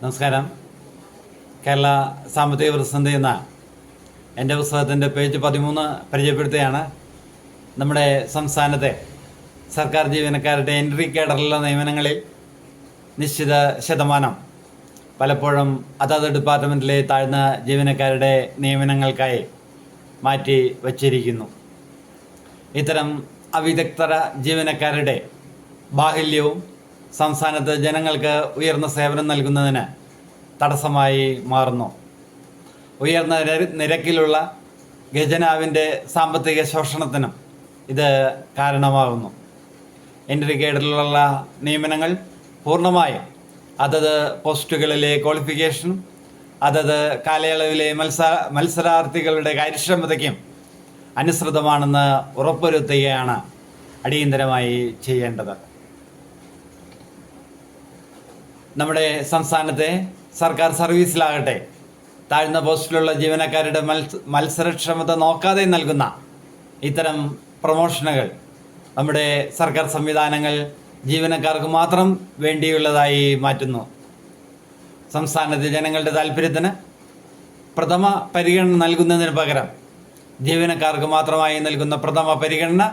നമസ്കാരം. കേരള സാമ്പത്തിക പ്രതിസന്ധി എന്ന എന്റെ പുസ്തകത്തിന്റെ പേജ് പതിമൂന്ന് പരിചയപ്പെടുത്തുകയാണ്. നമ്മുടെ സംസ്ഥാനത്തെ സർക്കാർ ജീവനക്കാരുടെ എൻട്രി കേഡറിലുള്ള നിയമനങ്ങളിൽ നിശ്ചിത ശതമാനം പലപ്പോഴും അതത് ഡിപ്പാർട്ട്മെന്റിലെ താഴ്ന്ന ജീവനക്കാരുടെ നിയമനങ്ങൾക്കായി മാറ്റി വച്ചിരിക്കുന്നു. ഇത്തരം അവിദഗ്ധര ജീവനക്കാരുടെ ബാഹല്യവും സംസ്ഥാനത്ത് ജനങ്ങൾക്ക് ഉയർന്ന സേവനം നൽകുന്നതിന് തടസ്സമായി മാറുന്നു. ഉയർന്ന നിരക്കിലുള്ള ഖജനാവിന്റെ സാമ്പത്തിക ശോഷണത്തിനും ഇത് കാരണമാകുന്നു. എൻട്രി കേഡറിലുള്ള നിയമനങ്ങൾ പൂർണമായും അതത് പോസ്റ്റുകളിലെ ക്വാളിഫിക്കേഷൻ അതത് കാലയളവിലെ മത്സര മത്സരാർത്ഥികളുടെ കാര്യക്ഷമതയ്ക്കും അനുസൃതമാണെന്ന് ഉറപ്പുവരുത്തുകയാണ് അടിയന്തരമായി ചെയ്യേണ്ടത്. നമ്മുടെ സംസ്ഥാനത്തെ സർക്കാർ സർവീസിലാകട്ടെ താഴ്ന്ന പോസ്റ്റിലുള്ള ജീവനക്കാരുടെ മത്സ മത്സരക്ഷമത നോക്കാതെ നൽകുന്ന ഇത്തരം പ്രൊമോഷനുകൾ നമ്മുടെ സർക്കാർ സംവിധാനങ്ങൾ ജീവനക്കാർക്ക് മാത്രം വേണ്ടിയുള്ളതായി മാറ്റുന്നു. സംസ്ഥാനത്തെ ജനങ്ങളുടെ താല്പര്യത്തിന് പ്രഥമ പരിഗണന നൽകുന്നതിന് പകരം ജീവനക്കാർക്ക് മാത്രമായി നൽകുന്ന പ്രഥമ പരിഗണന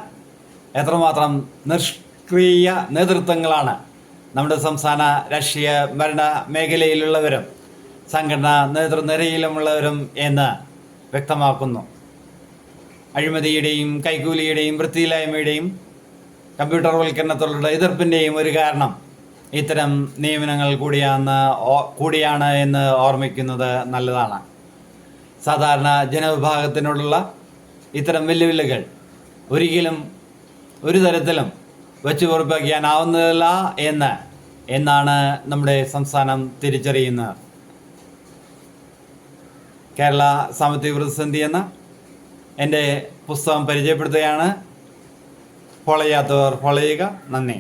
എത്രമാത്രം നിഷ്ക്രിയ നേതൃത്വങ്ങളാണ് നമ്മുടെ സംസ്ഥാന രാഷ്ട്രീയ ഭരണ മേഖലയിലുള്ളവരും സംഘടനാ നേതൃനിരയിലുമുള്ളവരും എന്ന് വ്യക്തമാക്കുന്നു. അഴിമതിയുടെയും കൈക്കൂലിയുടെയും വൃത്തിയില്ലായ്മയുടെയും കമ്പ്യൂട്ടർവൽക്കരണത്തോടുള്ള എതിർപ്പിന്റെയും ഒരു കാരണം ഇത്തരം നിയമനങ്ങൾ കൂടിയാന്ന് കൂടിയാണ് എന്ന് ഓർമ്മിക്കുന്നത് നല്ലതാണ്. സാധാരണ ജനവിഭാഗത്തിനോടുള്ള ഇത്തരം വെല്ലുവിളികൾ ഒരിക്കലും ഒരു തരത്തിലും വെച്ച് പൊറുപ്പിക്കാനാവുന്നതല്ല എന്ന് എന്നാണ് നമ്മുടെ സംസ്ഥാനം തിരിച്ചറിയുന്നത്. കേരള സാമ്പത്തിക പ്രതിസന്ധി എന്ന എന്റെ പുസ്തകം പരിചയപ്പെടുത്തുകയാണ്. ഫോളോ ചെയ്യുക നന്ദി.